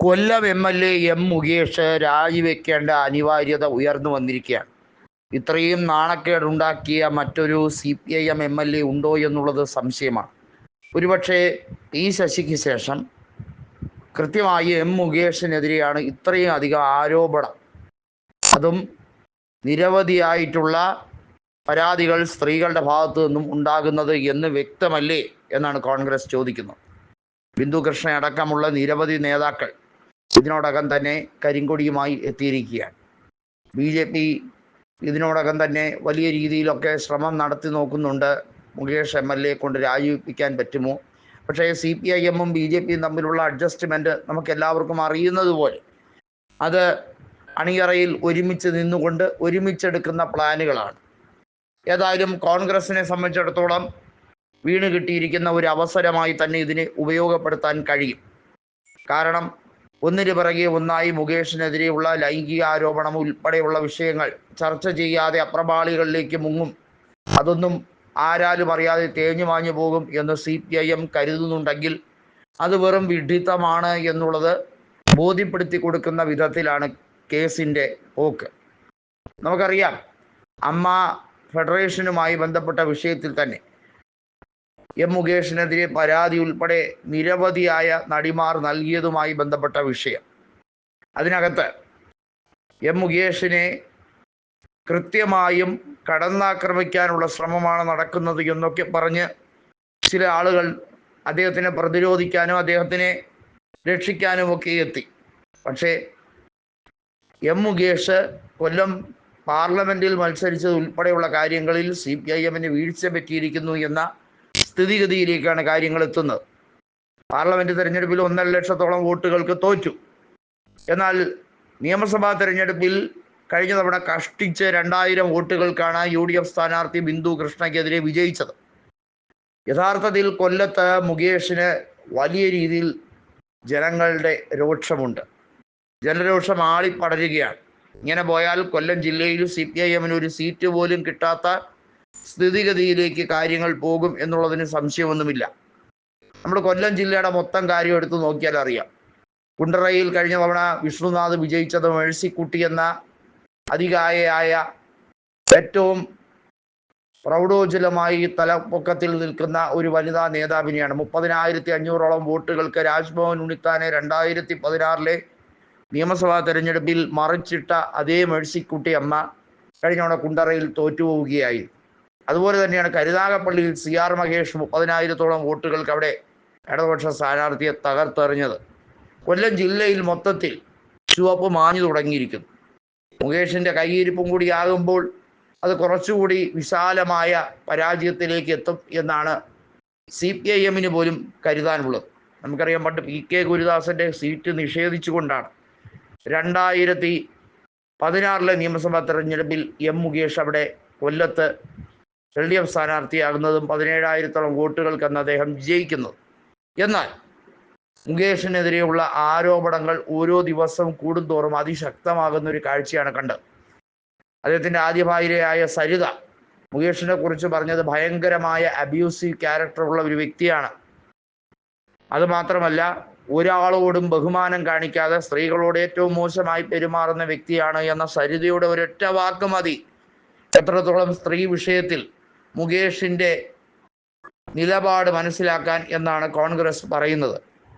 Kollam M L A M Mukesh രാജിവെക്കേണ്ട അനിവാര്യത ഉയർന്നു വന്നിരിക്കുകയാണ്. ഇത്രയും നാണക്കേടുണ്ടാക്കിയ മറ്റൊരു C P I M M L A ഉണ്ടോ എന്നുള്ളത് സംശയമാണ്. ഒരുപക്ഷെ ഈ ശശിക്ക് ശേഷം കൃത്യമായി എം മുകേഷിനെതിരെയാണ് ഇത്രയും അധികം ആരോപണം. അതും നിരവധിയായിട്ടുള്ള പരാതികൾ സ്ത്രീകളുടെ ഭാഗത്തു നിന്നും ഉണ്ടാകുന്നത് എന്ന് വ്യക്തമല്ലേ എന്നാണ് കോൺഗ്രസ് ചോദിക്കുന്നത്. ബിന്ദു കൃഷ്ണ അടക്കമുള്ള നിരവധി നേതാക്കൾ ഇതിനോടകം തന്നെ കരിങ്കൊടിയുമായി എത്തിയിരിക്കുകയാണ്. ബി ജെ പി ഇതിനോടകം തന്നെ വലിയ രീതിയിലൊക്കെ ശ്രമം നടത്തി നോക്കുന്നുണ്ട്. മുകേഷ് എം എൽ എ കൊണ്ട് രാജിവെപ്പിക്കാൻ പറ്റുമോ? പക്ഷേ സി പി ഐ എമ്മും ബി ജെ പിയും തമ്മിലുള്ള അഡ്ജസ്റ്റ്മെന്റ് നമുക്ക് എല്ലാവർക്കും അറിയുന്നത് പോലെ അത് അണിയറയിൽ ഒരുമിച്ച് നിന്നുകൊണ്ട് ഒരുമിച്ചെടുക്കുന്ന പ്ലാനുകളാണ്. ഏതായാലും കോൺഗ്രസിനെ സംബന്ധിച്ചിടത്തോളം വീണ് കിട്ടിയിരിക്കുന്ന ഒരു അവസരമായി തന്നെ ഇതിനെ ഉപയോഗപ്പെടുത്താൻ കഴിയും. കാരണം ഒന്നിനു പിറകെ ഒന്നായി മുകേഷിനെതിരെയുള്ള ലൈംഗിക ആരോപണം ഉൾപ്പെടെയുള്ള വിഷയങ്ങൾ ചർച്ച ചെയ്യാതെ അപ്രപാളികളിലേക്ക് മുങ്ങും. അതൊന്നും ആരാലും അറിയാതെ തേഞ്ഞു മാഞ്ഞു പോകും എന്ന് സി പി ഐ എം കരുതുന്നുണ്ടെങ്കിൽ അത് വെറും വിഡിത്തമാണ് എന്നുള്ളത് ബോധ്യപ്പെടുത്തി കൊടുക്കുന്ന വിധത്തിലാണ് കേസിന്റെ പോക്ക്. നമുക്കറിയാം അമ്മ ഫെഡറേഷനുമായി ബന്ധപ്പെട്ട വിഷയത്തിൽ തന്നെ എം മുകേഷിനെതിരെ പരാതി ഉൾപ്പെടെ നിരവധിയായ നടിമാർ നൽകിയതുമായി ബന്ധപ്പെട്ട വിഷയം. അതിനകത്ത് എം മുകേഷിനെ കൃത്യമായും കടന്നാക്രമിക്കാനുള്ള ശ്രമമാണ് നടക്കുന്നത് എന്നൊക്കെ പറഞ്ഞ് ചില ആളുകൾ അദ്ദേഹത്തിനെ പ്രതിരോധിക്കാനും അദ്ദേഹത്തിനെ രക്ഷിക്കാനും ഒക്കെ എത്തി. പക്ഷേ എം മുകേഷ് കൊല്ലം പാർലമെന്റിൽ മത്സരിച്ചത് ഉൾപ്പെടെയുള്ള കാര്യങ്ങളിൽ സി പി ഐ എമ്മിന് വീഴ്ച പറ്റിയിരിക്കുന്നു എന്ന സ്ഥിതിഗതിയിലേക്കാണ് കാര്യങ്ങൾ എത്തുന്നത്. പാർലമെന്റ് തെരഞ്ഞെടുപ്പിൽ ഒന്നര ലക്ഷത്തോളം വോട്ടുകൾക്ക് തോറ്റു. എന്നാൽ നിയമസഭാ തെരഞ്ഞെടുപ്പിൽ കഴിഞ്ഞ തവണ കഷ്ടിച്ച് രണ്ടായിരം വോട്ടുകൾക്കാണ് യു ഡി എഫ് സ്ഥാനാർത്ഥി ബിന്ദു കൃഷ്ണയ്ക്കെതിരെ വിജയിച്ചത്. യഥാർത്ഥത്തിൽ കൊല്ലത്ത് മുകേഷിന് വലിയ രീതിയിൽ ജനങ്ങളുടെ രോക്ഷമുണ്ട് ജനരോഷം ആളിപ്പടരുകയാണ്. ഇങ്ങനെ പോയാൽ കൊല്ലം ജില്ലയിൽ സി പി ഐ എമ്മിന് ഒരു സീറ്റ് പോലും കിട്ടാത്ത സ്ഥിതിഗതിയിലേക്ക് കാര്യങ്ങൾ പോകും എന്നുള്ളതിന് സംശയമൊന്നുമില്ല. നമ്മൾ കൊല്ലം ജില്ലയുടെ മൊത്തം കാര്യം എടുത്ത് നോക്കിയാൽ അറിയാം. കുണ്ടറയിൽ കഴിഞ്ഞ തവണ വിഷ്ണുനാഥ് വിജയിച്ചത് മേഴ്സിക്കുട്ടി എന്ന അധികായയായ ഏറ്റവും പ്രൗഢോജ്വലമായി തലപ്പൊക്കത്തിൽ നിൽക്കുന്ന ഒരു വനിതാ നേതാവിനെയാണ്. മുപ്പതിനായിരത്തി അഞ്ഞൂറോളം വോട്ടുകൾക്ക് രാജ്ഭവൻ ഉണ്ണിത്താനെ രണ്ടായിരത്തി പതിനാറിലെ നിയമസഭാ തെരഞ്ഞെടുപ്പിൽ മറിച്ചിട്ട അതേ മേഴ്സിക്കുട്ടി അമ്മ കഴിഞ്ഞ തവണ കുണ്ടറയിൽ തോറ്റുപോവുകയായി അതുപോലെ തന്നെയാണ് കരുനാഗപ്പള്ളിയിൽ സി ആർ മഹേഷ് മുപ്പതിനായിരത്തോളം വോട്ടുകൾക്ക് അവിടെ ഇടതുപക്ഷ സ്ഥാനാർത്ഥിയെ തകർത്തെറിഞ്ഞത്. കൊല്ലം ജില്ലയിൽ മൊത്തത്തിൽ ചുവപ്പ് മാഞ്ഞു തുടങ്ങിയിരിക്കുന്നു. മുകേഷിന്റെ കൈയിരിപ്പും കൂടി ആകുമ്പോൾ അത് കുറച്ചുകൂടി വിശാലമായ പരാജയത്തിലേക്ക് എത്തും എന്നാണ് സി പി ഐ എമ്മിന് പോലും കരുതാനുള്ളത്. നമുക്കറിയാം പണ്ട് പി കെ ഗുരുദാസന്റെ സീറ്റ് നിഷേധിച്ചുകൊണ്ടാണ് രണ്ടായിരത്തി പതിനാറിലെ നിയമസഭാ തെരഞ്ഞെടുപ്പിൽ എം മുകേഷ് അവിടെ കൊല്ലത്ത് എൽ ഡി എഫ് സ്ഥാനാർത്ഥിയാകുന്നതും പതിനേഴായിരത്തോളം വോട്ടുകൾക്കെന്ന് അദ്ദേഹം വിജയിക്കുന്നത് എന്നാൽ മുകേഷിനെതിരെയുള്ള ആരോപണങ്ങൾ ഓരോ ദിവസവും കൂടുന്തോറും അതിശക്തമാകുന്ന ഒരു കാഴ്ചയാണ് കണ്ടത്. അദ്ദേഹത്തിന്റെ ആദ്യ ഭാര്യയായ സരിത മുകേഷിനെ കുറിച്ച് പറഞ്ഞത് ഭയങ്കരമായ അബ്യൂസീവ് ക്യാരക്ടറുള്ള ഒരു വ്യക്തിയാണ്. അതുമാത്രമല്ല ഒരാളോടും ബഹുമാനം കാണിക്കാതെ സ്ത്രീകളോട് ഏറ്റവും മോശമായി പെരുമാറുന്ന വ്യക്തിയാണ് എന്ന സരിതയുടെ ഒരൊറ്റ വാക്ക് മതി. എത്രത്തോളം സ്ത്രീ വിഷയത്തിൽ മുകേഷിന്റെ നിലപാട് മനസ്സിലാക്കാൻ എന്നാണ് കോൺഗ്രസ് പറയുന്നത്.